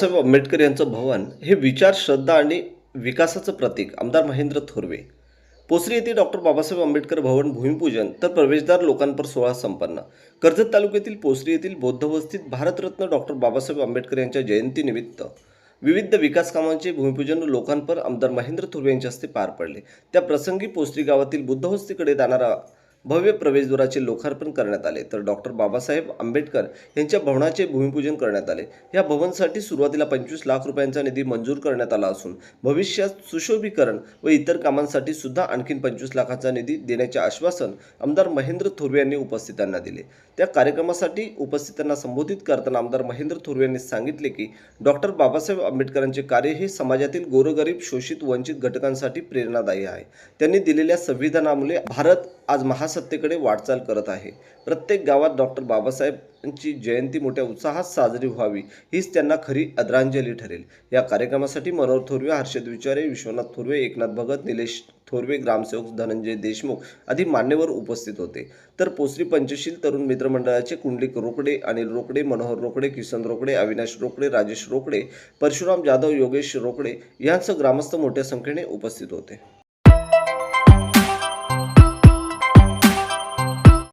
बाबासाहेब आंबेडकर यांचं भवन हे विचार श्रद्धा आणि विकासाचं प्रतीक आमदार महेंद्र थोरवे. पोसरी येथे डॉक्टर बाबासाहेब आंबेडकर भवन भूमिपूजन तर प्रवेशद्वार लोकांपर सोहळा संपन्न. कर्जत तालुक्यातील पोसरी येथील बौद्धवस्तीत भारतरत्न डॉक्टर बाबासाहेब आंबेडकर यांच्या जयंतीनिमित्त विविध विकास कामांचे भूमिपूजन लोकांपर आमदार महेंद्र थोरवे यांच्या हस्ते पार पडले. त्या प्रसंगी पोसरी गावातील बुद्धवस्तीकडे जाणारा भव्य प्रवेशद्वाराचे लोकार्पण करण्यात आले. तर डॉक्टर बाबासाहेब आंबेडकर यांच्या भवनाचे भूमिपूजन करण्यात आले. या भवनसाठी सुरुवातीला पंचवीस लाख रुपयांचा निधी मंजूर करण्यात आला असून भविष्यात सुशोभीकरण व इतर कामांसाठी सुद्धा आणखीन पंचवीस लाखांचा निधी देण्याचे आश्वासन आमदार महेंद्र थोरवे यांनी उपस्थितांना दिले. त्या कार्यक्रमासाठी उपस्थितांना संबोधित करताना आमदार महेंद्र थोरवे यांनी सांगितले की डॉक्टर बाबासाहेब आंबेडकरांचे कार्य हे समाजातील गोरगरीब शोषित वंचित घटकांसाठी प्रेरणादायी आहे. त्यांनी दिलेल्या संविधानामुळे भारत आज महासत्तेकडे वाटचाल करत आहे. प्रत्येक गावात डॉक्टर बाबासाहेबांची जयंती मोठ्या उत्साहात साजरी व्हावी हीच त्यांना खरी आदरांजली ठरेल. या कार्यक्रमासाठी मनोहर थोरवे हर्षद विचारे विश्वनाथ थोरवे एकनाथ भगत निलेश थोरवे ग्रामसेवक धनंजय देशमुख आदी मान्यवर उपस्थित होते. तर पोसरी पंचशील तरुण मित्रमंडळाचे कुंडलिक रोकडे अनिल रोकडे मनोहर रोकडे किसन रोकडे अविनाश रोकडे राजेश रोकडे परशुराम जाधव योगेश रोकडे यांसह ग्रामस्थ मोठ्या संख्येने उपस्थित होते.